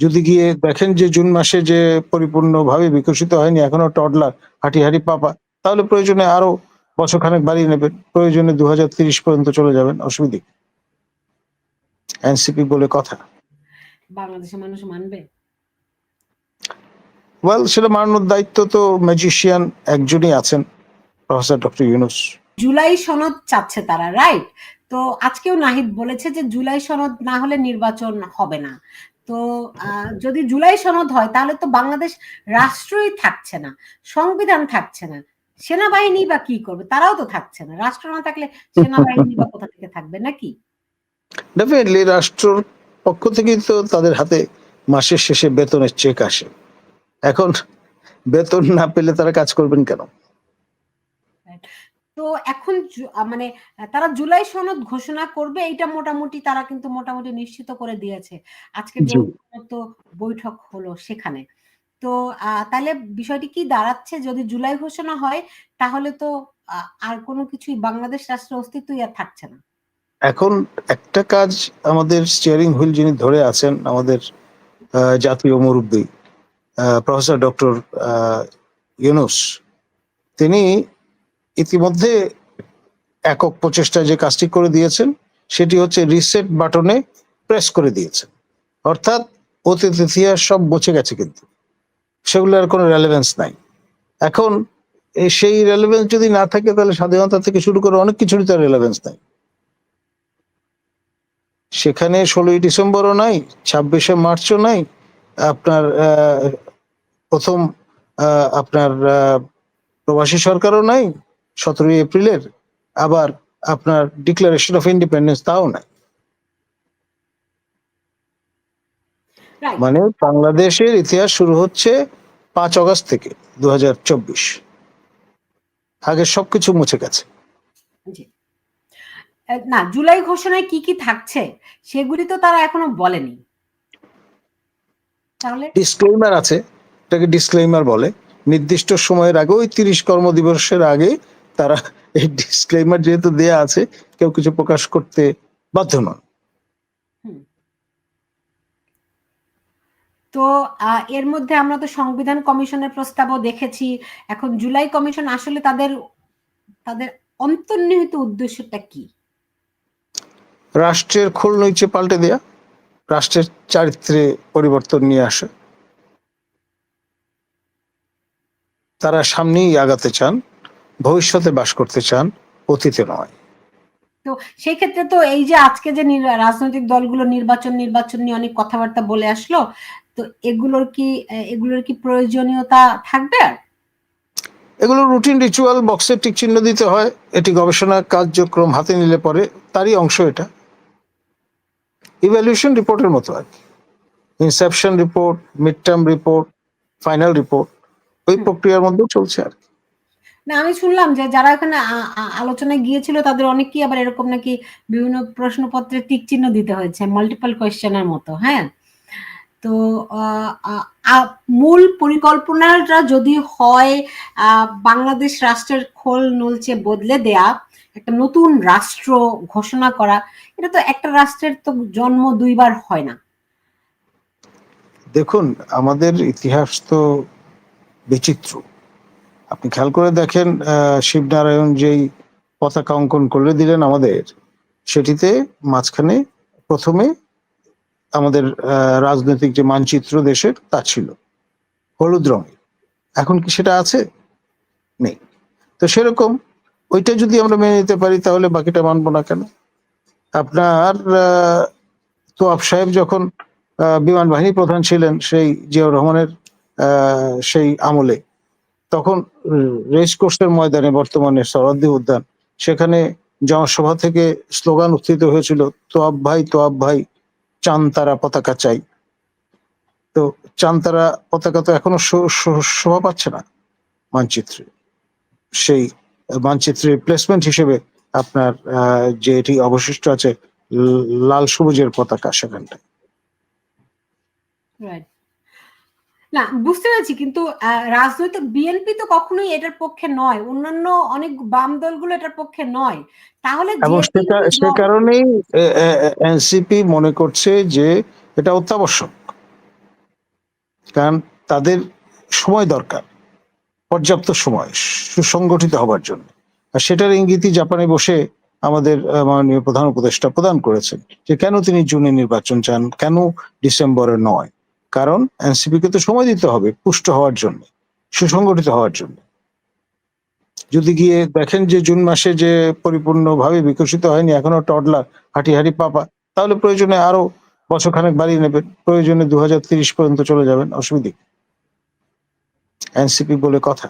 যদি গিয়ে দেখেন যে জুন মাসে যে পরিপূর্ণভাবে বিকশিত হয়নি এখনও টডলার হাঁটি হাঁটি পাপা তাহলে প্রয়োজনে আরও বছরখানেক বাড়িয়ে নেবেন। প্রয়োজনে দু পর্যন্ত চলে যাবেন অসুবিধে। এনসিপি বলে কথা। বাংলাদেশের মানুষ মানবে? ওয়েল সেটা মানানোর দায়িত্ব তো ম্যাজিশিয়ান একজনই আছেন প্রফেসর ডক্টর ইউনুস জুলাই সনদ চাচ্ছে তারা রাইট তো আজকেও নাহিদ বলেছে যে জুলাই সনদ না হলে নির্বাচন হবে না। তো যদি জুলাই সনদ হয়, তাহলে তো বাংলাদেশ রাষ্ট্রই থাকছে না, সংবিধান থাকছে না। সেনাবাহিনী বা কি করবে? তারাও তো থাকছে না। রাষ্ট্র না থাকলে সেনাবাহিনী বা কোথা থেকে থাকবে, নাকি? ডেফিনেটলি রাষ্ট্রর পক্ষ থেকেই তো তাদের হাতে মাসের শেষে বেতনের চেক আসে। এখন বেতন না পেলে তারা কাজ করবেন কেন? তো এখন মানে তারা জুলাই সনদ ঘোষণা করবে এটা মোটামুটি তারা কিন্তু মোটামুটি নিশ্চিত করে দিয়েছে। আজকে তো বৈঠক হলো সেখানে। তো আহ, তাহলে বিষয়টি কি দাঁড়াচ্ছে? যদি জুলাই ঘোষণা হয় তাহলে তো আর কোনো কিছুই বাংলাদেশ রাষ্ট্রের অস্তিত্বই আর থাকছে না। এখন একটা কাজ আমাদের স্টিয়ারিং হুইল যিনি ধরে আছেন আমাদের জাতীয় মুরব্বী প্রফেসর ডক্টর ইউনুস তিনি ইতিমধ্যে একক প্রচেষ্টায় যে কাজটি করে দিয়েছেন, সেটি হচ্ছে রিসেট বাটনে প্রেস করে দিয়েছেন। অর্থাৎ অতীত ইতিহাস সব বচে গেছে কিন্তু। সেগুলো আর কোনো রেলেভেন্স নাই। এখন সেই রেলেভেন্স যদি না থাকে, তাহলে স্বাধীনতা থেকে শুরু করে অনেক কিছুরই তার রেলেভেন্স নাই। সেখানে ষোলোই ডিসেম্বরও নাই, ছাব্বিশে মার্চও নাই, আপনার প্রথম আপনার প্রবাসী সরকারও নাই সতেরোই এপ্রিলের আবার আপনার ডিক্লারেশন অফ ইন্ডিপেন্ডেন্স তাও নাই। মানে বাংলাদেশের ইতিহাস শুরু হচ্ছে পাঁচ অগস্ট থেকে দু আগে সবকিছু মুছে গেছে। না জুলাই ঘোষণায় কি কি থাকছে সেগুলি তো তারা এখনও বলেনি। তাহলে ডিসক্লেইমার আছে। এটাকে ডিসক্লেইমার বলে। নির্দিষ্ট সময়ের আগে ওই তিরিশ কর্মদিবসের আগে তারা এই ডিসক্লেইমার যেহেতু দেয়া আছে কেউ কিছু প্রকাশ করতে বাধ্য নন। তো এর মধ্যে আমরা তো সংবিধান কমিশনের প্রস্তাবও দেখেছি। এখন জুলাই কমিশন আসলে তাদের তাদের অন্তর্নিহিত উদ্দেশ্যটা কি? রাষ্ট্রের খোল নইচে পাল্টে দেয়া রাষ্ট্রের চারিত্রে পরিবর্তন নিয়ে আসে। তারা সামনেই আগাতে চান। ভবিষ্যতে বাস করতে চান অতীতে নয়। তো সেই ক্ষেত্রে তো এই যে আজকে যে রাজনৈতিক দলগুলো নির্বাচন নির্বাচন নিয়ে অনেক কথাবার্তা বলে আসলো তো এগুলোর কি এগুলোর কি প্রয়োজনীয়তা থাকবে আর? এগুলো রুটিন রিচুয়াল বক্সে টিক চিহ্ন দিতে হয় এটি গবেষণা কার্যক্রম হাতে নিলে পরে তারই অংশ এটা। ইভ্যালুয়েশন রিপোর্টের মতো আর কি। Inception report mid term report final report ওই প্রক্রিয়ার মধ্যেও চলছে আর কি। না, আমি শুনলাম যে যারা এখানে আলোচনায় গিয়েছিল তাদের অনেকেই আবার এরকম নাকি বিভিন্ন প্রশ্নপত্রে টিক চিহ্ন দিতে হয়েছে মাল্টিপল কোয়েশ্চেনের মতো হ্যাঁ? তো মূল পরিকল্পনাটা যদি হয় বাংলাদেশ রাষ্ট্রের খোল নলচে বদলে দেয়া, একটা নতুন রাষ্ট্র ঘোষণা করা, এটা তো একটা রাষ্ট্রের তো জন্ম দুইবার হয় না। দেখুন, আমাদের ইতিহাস তো বিচিত্র। আপনি খেয়াল করে দেখেন শিবনারায়ণ যেই পতাকা অঙ্কন করে দিলেন আমাদের সেটিতে মাঝখানে প্রথমে আমাদের রাজনৈতিক যে মানচিত্র দেশের তা ছিল। হলুদ রঙের। এখন কি সেটা আছে? নেই। তো সেরকম ওইটা যদি আমরা মেনে নিতে পারি তাহলে বাকিটা মানবো না কেন? আপনার আহ, তোয়াব সাহেব যখন বিমান বাহিনী প্রধান ছিলেন সেই জিয়াউর রহমানের সেই আমলে তখন রেস কোর্সের ময়দানে বর্তমানে সরদ্দি উদ্যান, সেখানে জনসভা থেকে স্লোগান উত্থিত হয়েছিল, তোয়াব ভাই তোয়াব ভাই চান তারা পতাকা চাই। তো চান তারা পতাকা তো এখনও শোভা পাচ্ছে না মানচিত্রে। সেই মানচিত্রের প্লেসমেন্ট হিসেবে আপনার যে এটি অবশিষ্ট আছে লাল সবুজের পতাকা সেখানটায়। Right. না বুঝতে পেরেছি কিন্তু রাজনৈতিক বিএনপি তো কখনোই এটার পক্ষে নয়। অন্যান্য অনেক বাম দলগুলো এটার পক্ষে নয়। তাহলে সে কারণেই এনসিপি মনে করছে যে এটা অত্যাবশ্যক। কারণ তাদের সময় দরকার পর্যাপ্ত সময় সুসংগঠিত হবার জন্য। আর সেটার ইঙ্গিতই জাপানে বসে আমাদের মাননীয় প্রধান উপদেষ্টা প্রদান করেছেন যে কেন তিনি জুনে নির্বাচন চান কেন ডিসেম্বরে নয়। কারণ এনসিপি কে তো সময় দিতে হবে পুষ্ট হওয়ার জন্য সুসংগঠিত হওয়ার জন্য। যদি গিয়ে দেখেন যে জুন মাসে যে পরিপূর্ণভাবে বিকশিত হয়নি এখনও টডলার হাঁটি হাঁটি পাপা তাহলে প্রয়োজনে আরও বছরখানেক বাড়িয়ে নেবেন প্রয়োজনে দু পর্যন্ত চলে যাবেন অসুবিধে এনসিপি বলে কথা।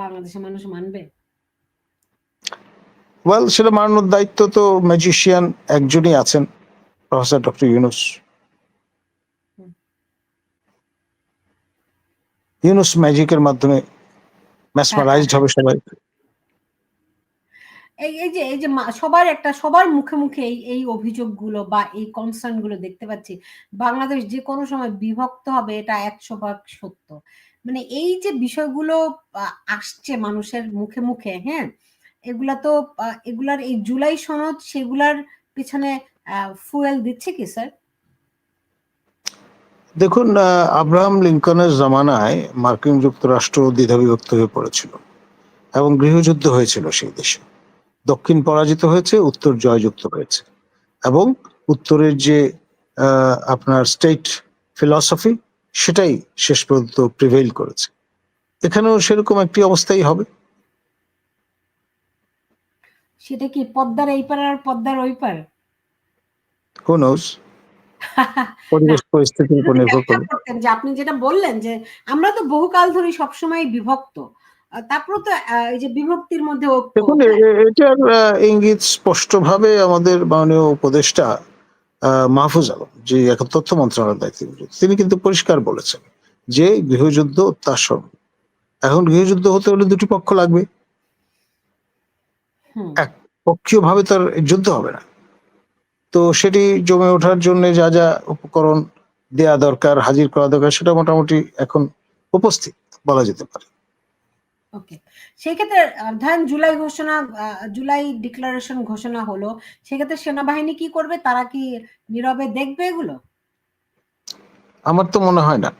বাংলাদেশের মানুষ মানবে? ওয়েল সেটা মানানোর দায়িত্ব তো ম্যাজিশিয়ান একজনই আছেন প্রফেসর ডক্টর ইউনুস ইউনুস ম্যাজিকের মাধ্যমে ম্যাসমারাইজড হবে সবাই। এই এই যে এই যে সবার একটা, সবার মুখে মুখে এই এই অভিযোগগুলো বা এই কনসার্নগুলো দেখতে পাচ্ছি। বাংলাদেশ যে কোনো সময় বিভক্ত হবে এটা একশো ভাগ সত্য। মানে এই যে বিষয়গুলো আসছে মানুষের মুখে মুখে হ্যাঁ? এগুলা তো এগুলার এই জুলাই সনদ সেগুলার পিছনে ফুয়েল দিচ্ছে কি, স্যার? দেখুন আব্রাহাম লিঙ্কনের জামানায় মার্কিন যুক্তরাষ্ট্র দ্বিধাবিভক্ত হয়ে পড়েছিল এবং গৃহযুদ্ধ হয়েছিল সেই দেশে। দক্ষিণ পরাজিত হয়েছে উত্তর জয়যুক্ত হয়েছে এবং উত্তরের যে আপনার স্টেট ফিলসফি সেটাই শেষ পর্যন্ত প্রিভেইল করেছে। এখানেও সেরকম একটি অবস্থাই হবে। সেটা কি পদ্মার এই পার আর পদ্মার ওই পার? হু পরিবেশ পরিস্থিতির উপর নির্ভর করতেন যে আপনি যেটা বললেন যে আমরা তো বহুকাল ধরে সবসময় বিভক্ত। আহ, তো এই যে বিভক্তির মধ্যে দেখুন এটার ইঙ্গিত স্পষ্টভাবে আমাদের মাননীয় উপদেষ্টা মাহফুজ আলম যে এখন তথ্য মন্ত্রণালয়ের দায়িত্ব তিনি কিন্তু পরিষ্কার বলেছেন যে গৃহযুদ্ধ সঙ্গ এখন গৃহযুদ্ধ হতে হলে দুটি পক্ষ লাগবে। এক পক্ষীয় ভাবে তার যুদ্ধ হবে না। তো সেটি জমে ওঠার জন্য যা যা উপকরণ দেয়া দরকার হাজির করা দরকার সেটা মোটামুটি এখন উপস্থিত বলা যেতে পারে। ওকে। সেই ক্ষেত্রে ধরেন জুলাই ঘোষণা জুলাই ডিক্লারেশন ঘোষণা হলো সেক্ষেত্রে সেনাবাহিনী কি করবে? তারা কি নীরবে দেখবে এগুলো? আমার তো মনে হয় না।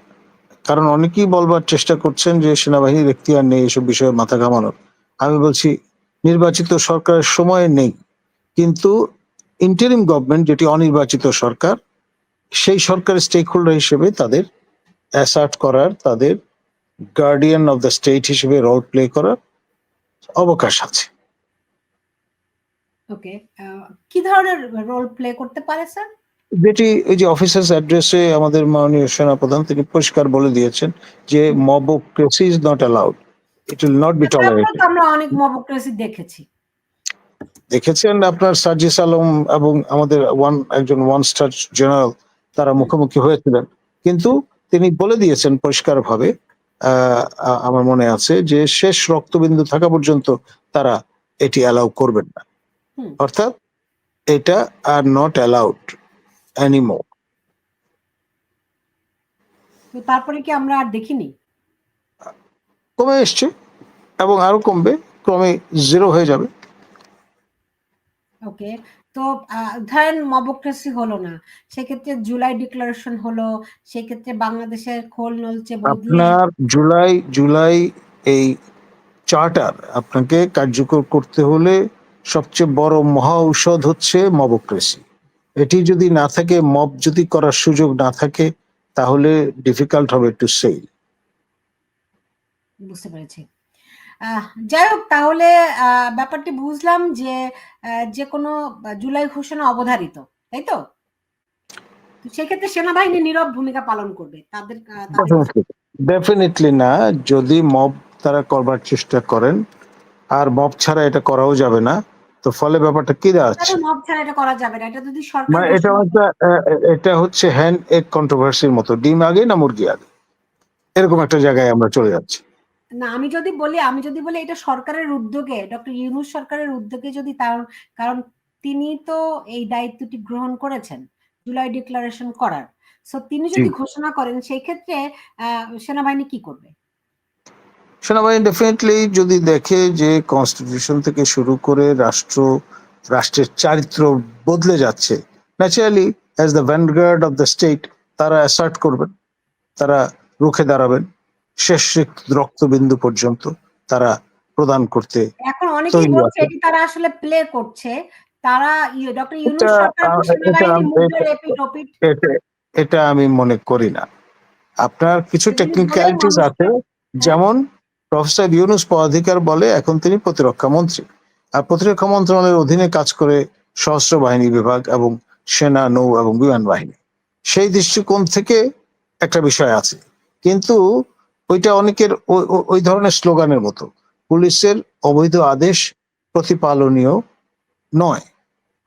কারণ অনেকেই বলবার চেষ্টা করছেন যে সেনাবাহিনীর এখতিয়ার নেই এসব বিষয়ে মাথা ঘামানোর। আমি বলছি নির্বাচিত সরকারের সময় নেই। কিন্তু ইন্টারিম গভর্নমেন্ট যেটি অনির্বাচিত সরকার সেই সরকারের স্টেক হোল্ডার হিসেবে তাদের অ্যাসার্ট করার তাদের গার্ডিয়ান অফ দ্য স্টেট হিসেবে রোল প্লে করার অবকাশ আছে। ওকে কি ধরনের রোল প্লে করতে পারে স্যার যেটি এই যে অফিসার্স অ্যাড্রেসে আমাদের মাননীয় সেনাপ্রধান তিনি পরিষ্কার বলে দিয়েছেন যে mobocracy is not allowed it will not be tolerated আমরা অনেক মবক্রেসি দেখেছি। দেখেছেন আপনার সার্জিস আলম এবং আমাদের ওয়ান একজন ওয়ান স্টার জেনারেল তারা মুখোমুখি হয়েছিলেন। কিন্তু তিনি বলে দিয়েছেন পরিষ্কারভাবে আমার মনে আছে যে শেষ রক্তবিন্দু থাকা পর্যন্ত তারা এটি অ্যালাউ করবেন না। অর্থাৎ এটা আর নট অ্যালাউড অ্যানিমোর তো তারপরে কি আমরা আর দেখিনি? কমে এসছে এবং আরও কমবে ক্রমে জিরো হয়ে যাবে। ওকে? তো ধরেন মবক্রেসি হলো না সেক্ষেত্রে জুলাই ডিক্লারেশন হলো সেক্ষেত্রে বাংলাদেশের খোল বদলে আপনার জুলাই জুলাই এই চার্টার আপনাকে কার্যকর করতে হলে সবচেয়ে বড় মহা ঔষধ হচ্ছে মবক্রেসি। এটি যদি না থাকে মব যদি করার সুযোগ না থাকে তাহলে ডিফিকাল্ট হবে টু সেই বুঝতে পেরেছি। যাই হোক তাহলে ব্যাপারটি বুঝলাম যে যে কোনো জুলাই ঘোষণা অবধারিত তাই তো? সেক্ষেত্রে সেনাবাহিনী নীরব ভূমিকা পালন করবে তাদের ডেফিনেটলি না যদি মব তারা করবার চেষ্টা করেন আর মব ছাড়া এটা করাও যাবে না তো ফলে ব্যাপারটা কি দাঁড়াচ্ছে? মব ছাড়া এটা করা যাবে না এটা যদি সরকার মানে এটা একটা এটা হচ্ছে হ্যান্ড এক কন্ট্রোভার্সির মতো ডিম আগে না মুরগি আগে? এরকম একটা জায়গায় আমরা চলে যাচ্ছি। না আমি যদি বলি আমি যদি বলি এটা সরকারের উদ্যোগে ডক্টর ইউনুস সরকারের উদ্যোগে যদি তার কারণ তিনি তো এই দায়িত্বটি গ্রহণ করেছেন জুলাই ডিক্লারেশন করার। সো তিনি যদি ঘোষণা করেন সেই ক্ষেত্রে সেনাবাহিনী কি করবে? সেনাবাহিনী ডেফিনেটলি যদি দেখে যে কনস্টিটিউশন থেকে শুরু করে রাষ্ট্র রাষ্ট্রের চারিত্র বদলে যাচ্ছে naturally as the vanguard of the state তারা অ্যাসার্ট করবেন তারা রুখে দাঁড়াবেন। শেষ রক্তবিন্দু পর্যন্ত তারা প্রদান করতে এখন অনেকেই বলছে। এটি তারা আসলে প্লে করছে। তারা ডক্টর ইউনুস এটা, সরকার এটা- আমি মনে করি না। আপনার কিছু টেকনিক্যালিটিস আছে যেমন প্রফেসর ইউনুস পদাধিকার বলে এখন তিনি প্রতিরক্ষা মন্ত্রী। আর প্রতিরক্ষা মন্ত্রণালয়ের অধীনে কাজ করে সশস্ত্র বাহিনী বিভাগ এবং সেনা নৌ এবং বিমান বাহিনী। সেই দৃষ্টিকোণ থেকে একটা বিষয় আছে। কিন্তু ওইটা অনেকের ওই- ধরনের স্লোগানের মতো। পুলিশের অবৈধ আদেশ প্রতিপালনীয় নয়।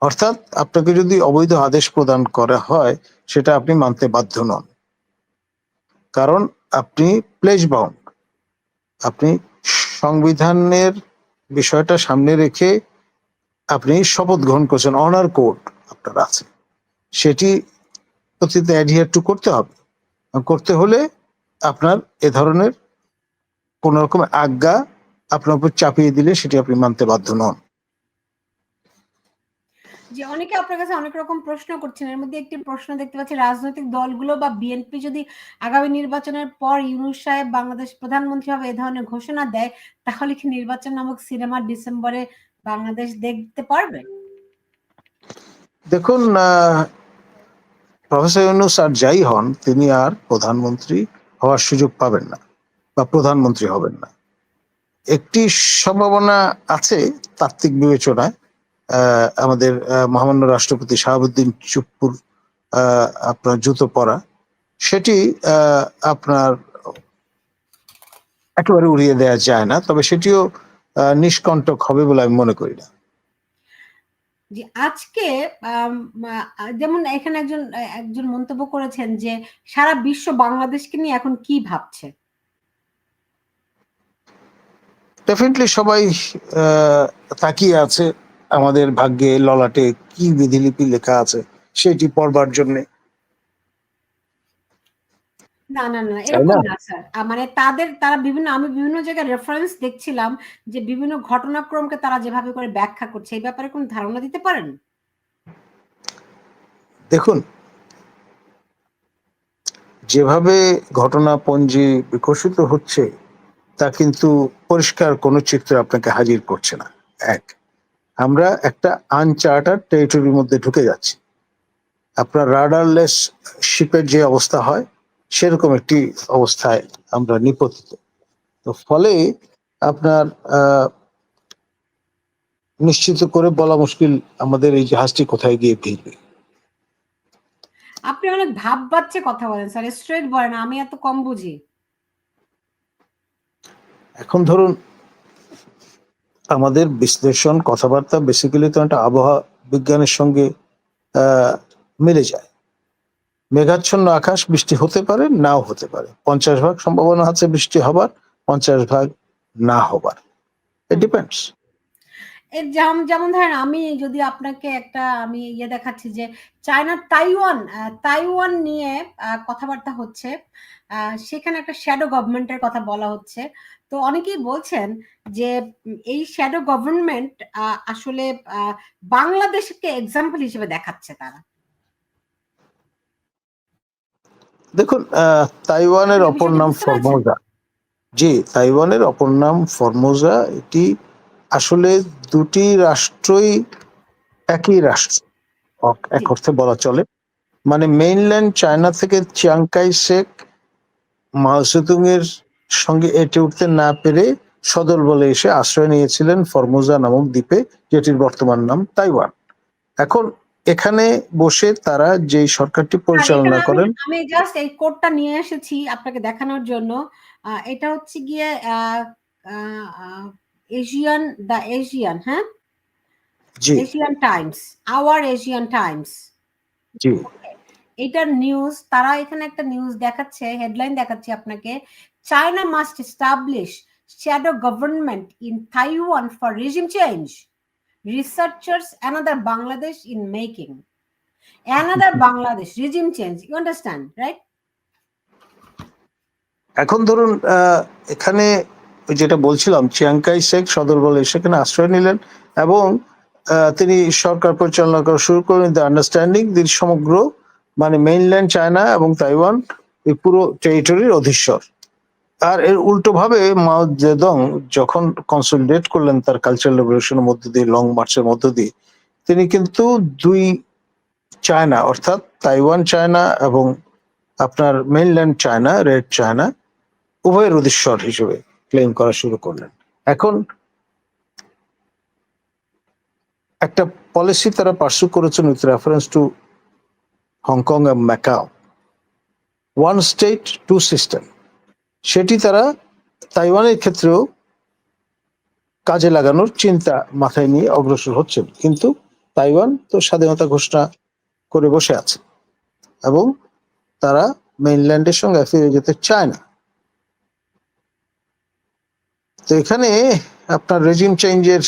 অর্থাৎ আপনাকে যদি অবৈধ আদেশ প্রদান করা হয়, সেটা আপনি মানতে বাধ্য নন। কারণ আপনি প্লেজ বাউন্ড আপনি সংবিধানের বিষয়টা সামনে রেখে আপনি শপথ গ্রহণ করছেন অনার কোড আপনার আছে। সেটি প্রতিতে অ্যাডহিয়ার টু করতে হবে। করতে হলে আপনার এ ধরনের কোন রকম আজ্ঞা আপনার উপর চাপিয়ে দিলে সেটি আপনি মানতে বাধ্য নন। যে অনেকে আপনার কাছে অনেক রকম প্রশ্ন করছেন। এর মধ্যে একটি প্রশ্ন দেখতে পাচ্ছি রাজনৈতিক দলগুলো বা বিএনপি যদি আগামী নির্বাচনের পর ইউনুস সাহেব বাংলাদেশ প্রধানমন্ত্রী হবে এ ধরনের ঘোষণা দেয় তাহলে কি নির্বাচন নামক সিনেমা ডিসেম্বরে বাংলাদেশ দেখতে পারবে? দেখুন প্রফেসর ইউনুস আর যাই হন তিনি আর প্রধানমন্ত্রী হওয়ার সুযোগ পাবেন না বা প্রধানমন্ত্রী হবেন না। একটি সম্ভাবনা আছে তাত্ত্বিক বিবেচনায় আমাদের মহামান্য রাষ্ট্রপতি শাহাবুদ্দিন চুপ্পুর আপনার জুতো পরা। সেটি আপনার একেবারে উড়িয়ে দেওয়া যায় না, তবে সেটিও নিষ্কণ্টক হবে বলে আমি মনে করি না। যে আজকে যেমন এখানে একজন একজন মন্তব্য করেছেন যে সারা বিশ্ব বাংলাদেশকে নিয়ে এখন কি ভাবছে? ডেফিনেটলি সবাই তাকিয়ে আছে আমাদের ভাগ্যে ললাটে কি বিধিলিপি লেখা আছে সেটি পড়বার জন্য। না না না এরকম না? স্যার। মানে তাদের তারা বিভিন্ন আমি বিভিন্ন জায়গায় রেফারেন্স দেখছিলাম যে বিভিন্ন ঘটনাক্রমকে তারা যেভাবে করে ব্যাখ্যা করছে এই ব্যাপারে কোন ধারণা দিতে পারেন? দেখুন যেভাবে ঘটনাপঞ্জি বিকশিত হচ্ছে তা কিন্তু পরিষ্কার কোনো চিত্র আপনাকে হাজির করছে না। এক আমরা একটা আনচার্টার টেরিটরির মধ্যে ঢুকে যাচ্ছি। আপনার রাডারলেস শিপের যে অবস্থা হয় সেরকম একটি অবস্থায় আমরা নিপতিত। তো ফলে আপনার নিশ্চিত করে বলা মুশকিল আমাদের এই জাহাজটি কোথায় গিয়ে ভিড়বে আপনি অনেক ভাব বাচ্চে কথা বলেন স্যার স্ট্রেট বলেন আমি এত কম বুঝি। এখন ধরুন আমাদের বিশ্লেষণ কথাবার্তা বেসিক্যালি তো একটা আবহাওয়া বিজ্ঞানের সঙ্গে আহ, মিলে যায়। মেঘাচ্ছন্ন আকাশ, বৃষ্টি হতে পারে, নাও হতে পারে। পঞ্চাশ ভাগ সম্ভাবনা আছে বৃষ্টি হবার, পঞ্চাশ ভাগ না হবার। ইট ডিপেন্ডস যেমন যেমন ধরেন আমি যদি আপনাকে একটা, আমি ইয়ে দেখাচ্ছি যে চায়নার তাইওয়ান তাইওয়ান নিয়ে কথাবার্তা হচ্ছে সেখানে একটা শ্যাডো গভর্নমেন্টের কথা বলা হচ্ছে। তো অনেকেই বলছেন যে এই শ্যাডো গভর্নমেন্ট আসলে বাংলাদেশকে এক্সাম্পল হিসেবে দেখাচ্ছে তারা। দেখুন আহ, তাইওয়ানের অপর নাম? ফরমোজা। জি তাইওয়ানের অপর নাম ফরমোজা। এটি আসলে দুটি রাষ্ট্রই একই রাষ্ট্র। এক অর্থে বলা চলে। মানে মেইনল্যান্ড চায়না থেকে Chiang Kai Shek Mao Tsetung এর সঙ্গে এটে উঠতে না পেরে সদল বলে এসে আশ্রয় নিয়েছিলেন ফরমোজা নামক দ্বীপে যেটির বর্তমান নাম তাইওয়ান। এখন এখানে বসে তারা যে সরকারটি পরিচালনা করেন। আমি জাস্ট এই কোডটা নিয়ে এসেছি আপনাকে দেখানোর জন্য। এটা হচ্ছে গিয়ে এশিয়ান দ্য এশিয়ান হ্যাঁ? জি। Asian Times our Asian Times জি। এটার নিউজ তারা এখানে একটা নিউজ দেখাচ্ছে হেডলাইন দেখাচ্ছে আপনাকে। China must establish shadow government in Taiwan for regime change researchers another Bangladesh in making another Bangladesh regime change you understand right এখন ধরুন এখানে ওই যেটা বলছিলাম চিয়াংকাই শেখ সদর বলে সেখানে আশ্রয় নিলেন এবং তিনি সরকার পরিচালনা করা শুরু করেন দ্য আন্ডারস্ট্যান্ডিং দিন সমগ্র মানে মেইনল্যান্ড চায়না এবং তাইওয়ান এই পুরো টেরিটরির অধীশ্বর। আর এর উল্টো ভাবে মাও জেদং যখন কনসলিডেট করলেন তার কালচারাল রেভলিউশনের মধ্য দিয়ে লং মার্চের মধ্য দিয়ে, তিনি কিন্তু দুই চায়না, অর্থাৎ তাইওয়ান চায়না এবং আপনার মেইনল্যান্ড চায়না, রেড চায়না, উভয়ের অধীশ্বর হিসেবে ক্লেম করা শুরু করলেন। এখন একটা পলিসি তারা পার্সু করেছেন উইথ রেফারেন্স টু হংকং এবং Macau one state two system সেটি তারা তাইওয়ানের ক্ষেত্রেও কাজে লাগানোর চিন্তা মাথায় নিয়ে অগ্রসর হচ্ছেন। কিন্তু তাইওয়ান তো স্বাধীনতা ঘোষণা করে বসে আছে এবং তারা মেইনল্যান্ডের সঙ্গে ফিরে যেতে চায় না। তো এখানে আপনার রেজিম চেঞ্জের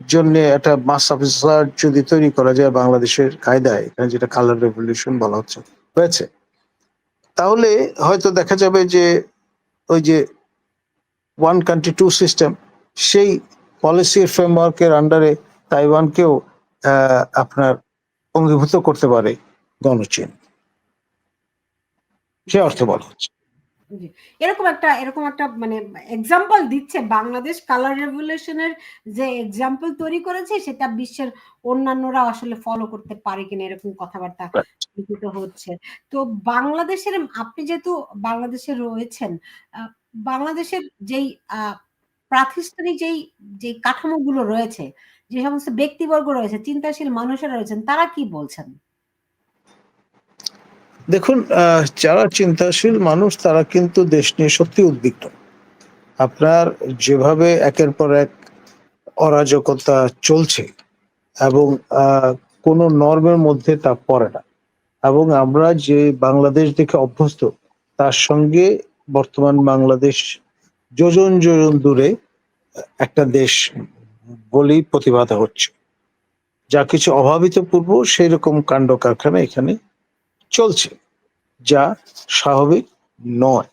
জন্য একটা মাস অফিসার যদি তৈরি করা যায় বাংলাদেশের কায়দায়, এখানে যেটা কালার রেভলিউশন বলা হচ্ছে, হয়েছে। তাহলে হয়তো দেখা যাবে যে ওই যে ওয়ান কান্ট্রি টু সিস্টেম, সেই পলিসির ফ্রেমওয়ার্কের আন্ডারে তাইওয়ানকেও আপনার অঙ্গীভূত করতে পারে গণচীন সে অর্থে বলা হচ্ছে। এরকম একটা এরকম একটা মানে এক্সাম্পল দিচ্ছে বাংলাদেশ কালার রেভলিউশনের যে এক্সাম্পল তৈরি করেছে সেটা বিশ্বের অন্যান্যরা আসলে ফলো করতে পারে কিনা এরকম কথাবার্তা লিখিত হচ্ছে। তো বাংলাদেশের আপনি যেহেতু বাংলাদেশে রয়েছেন বাংলাদেশের যেই আহ, প্রাতিষ্ঠানিক যেই যে কাঠামোগুলো রয়েছে যে সমস্ত ব্যক্তিবর্গ রয়েছে চিন্তাশীল মানুষেরা রয়েছেন তারা কি বলছেন? দেখুন যারা চিন্তাশীল মানুষ, তারা কিন্তু দেশ নিয়ে সত্যি উদ্বিগ্ন। আপনার যেভাবে একের পর এক অরাজকতা চলছে এবং কোনো নর্মের মধ্যে তা পড়ে না এবং আমরা যে বাংলাদেশ দেখে অভ্যস্ত, তার সঙ্গে বর্তমান বাংলাদেশ যোজন যোজন দূরে একটা দেশ বলেই প্রতিভাত হচ্ছে। যা কিছু অভাবিত পূর্ব সেই রকম কাণ্ড কারখানা এখানে চলছে যা স্বাভাবিক নয়।